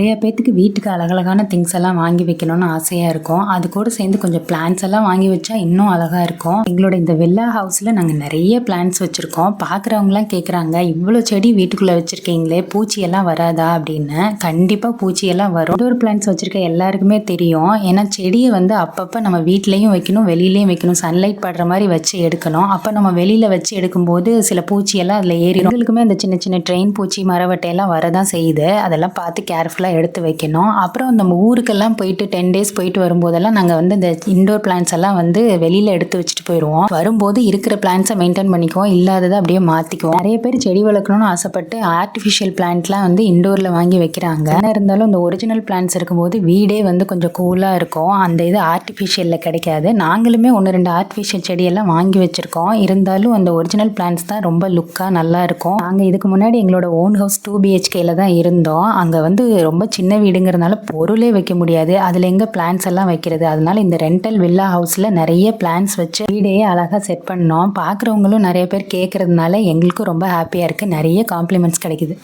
நிறைய பேர்த்துக்கு வீட்டுக்கு அழகழகான திங்ஸ் எல்லாம் வாங்கி வைக்கணும்னு ஆசையாக இருக்கும். அது கூட சேர்ந்து கொஞ்சம் பிளான்ஸ் எல்லாம் வாங்கி வச்சா இன்னும் அழகாக இருக்கும். எங்களோட இந்த வெள்ளா ஹவுஸில் நாங்கள் நிறைய பிளான்ஸ் வச்சுருக்கோம். பார்க்குறவங்களாம் கேட்குறாங்க இவ்வளோ செடி வீட்டுக்குள்ளே வச்சுருக்கீங்களே பூச்சியெல்லாம் வராதா? அப்படின்னு. கண்டிப்பாக பூச்சியெல்லாம் வரும். ஒரு பிளான்ஸ் வச்சுருக்க எல்லாருக்குமே தெரியும். ஏன்னா செடியை வந்து அப்பப்போ நம்ம வீட்லேயும் வைக்கணும் வெளியிலையும் வைக்கணும். சன்லைட் படுற மாதிரி வச்சு எடுக்கணும். அப்போ நம்ம வெளியில் வச்சு எடுக்கும்போது சில பூச்சியெல்லாம் அதில் ஏறி எங்களுக்குமே அந்த சின்ன சின்ன ட்ரெயின் பூச்சி மரவட்டையெல்லாம் வரதான் செய்யுது. அதெல்லாம் பார்த்து கேர்ஃபுல்லாக எடுத்து வைக்கணும். அப்புறம் நம்ம ஊருக்கெல்லாம் போயிட்டு டென் டேஸ் போயிட்டு வரும்போதெல்லாம் நாங்கள் வந்து இந்த இண்டோர் பிளான்ஸ் எல்லாம் வந்து வெளியில் எடுத்து வச்சுட்டு போயிடுவோம் வரும்போது இருக்கிற பிளான்ஸை மெயின்டைன் பண்ணிக்குவோம். இல்லாததை அப்படியே மாற்றிக்குவோம் நிறைய பேர் செடி வளர்க்கணும்னு ஆசைப்பட்டு ஆர்டிஃபிஷியல் பிளான்ட்லாம் வந்து இண்டோரில் வாங்கி வைக்கிறாங்க. என்ன இருந்தாலும் இந்த ஒரிஜினல் பிளான்ஸ் இருக்கும்போது வீடே வந்து கொஞ்சம் கூலாக இருக்கும். அந்த இது ஆர்டிஃபிஷியலில் கிடைக்காது. நாங்களுமே ஒன்று ரெண்டு ஆர்டிஃபிஷியல் செடியெல்லாம் வாங்கி வச்சுருக்கோம். இருந்தாலும் அந்த ஒரிஜினல் பிளான்ஸ் தான் ரொம்ப லுக்காக நல்லா இருக்கும். நாங்கள் இதுக்கு முன்னாடி எங்களோட ஓன் ஹவுஸ் டூ பிஹெச்கேல தான் இருந்தோம். அங்கே வந்து ரொம்ப ரொம்ப சின்ன வீடுங்கிறதுனால பொருளே வைக்க முடியாது. அதில் எங்கே பிளான்ஸ் எல்லாம் வைக்கிறது? அதனால இந்த ரெண்டல் வில்லா ஹவுஸில் நிறைய பிளான்ஸ் வச்சு வீடையே அழகாக செட் பண்ணோம். பார்க்குறவங்களும் நிறைய பேர் கேட்குறதுனால எங்களுக்கும் ரொம்ப ஹாப்பியாக இருக்குது நிறைய காம்ப்ளிமெண்ட்ஸ் கிடைக்குது.